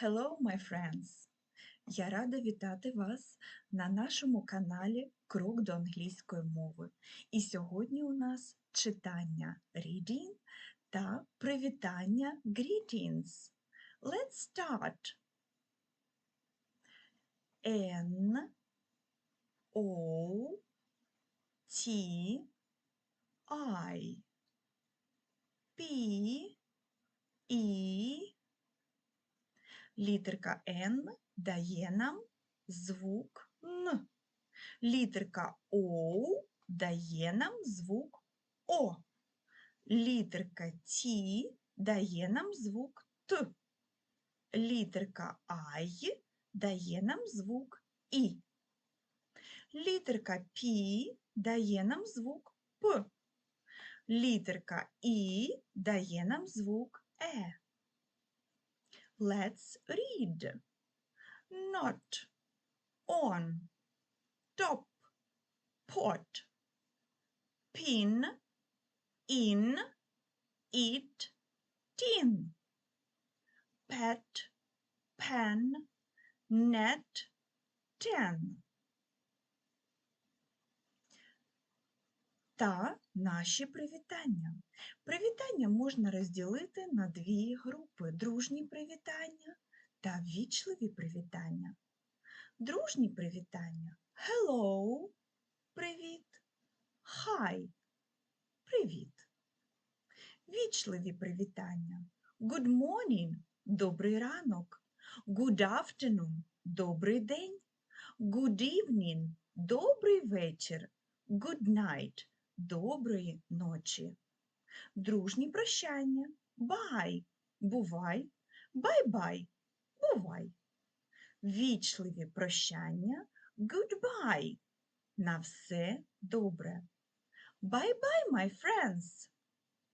Hello, my friends! Я рада вітати вас на нашому каналі Крок до англійської мови. І сьогодні у нас читання reading та привітання greetings. Let's start. N O T I P E Літерка Н дає нам звук Н. Літерка О дає нам звук О. Літерка Т дає нам звук Т. Літерка Ай дає нам звук І. Літерка Пі дає нам звук П. Літерка І дає нам звук Е. Let's read. Not, on, top, pot, pin, in, it, tin, pet, pen, net, ten. Та наші привітання. Привітання можна розділити на дві групи: дружні привітання та ввічливі привітання. Дружні привітання Hello, привіт, Hi, привіт. Вічливі привітання Good morning, добрий ранок. Good afternoon, добрий день. Good evening, добрий вечір. Good night, доброї ночі. Дружні прощання. Бай, бувай, бай-бай, бувай. Вічливі прощання. Goodbye. На все добре. Bye-bye, my friends.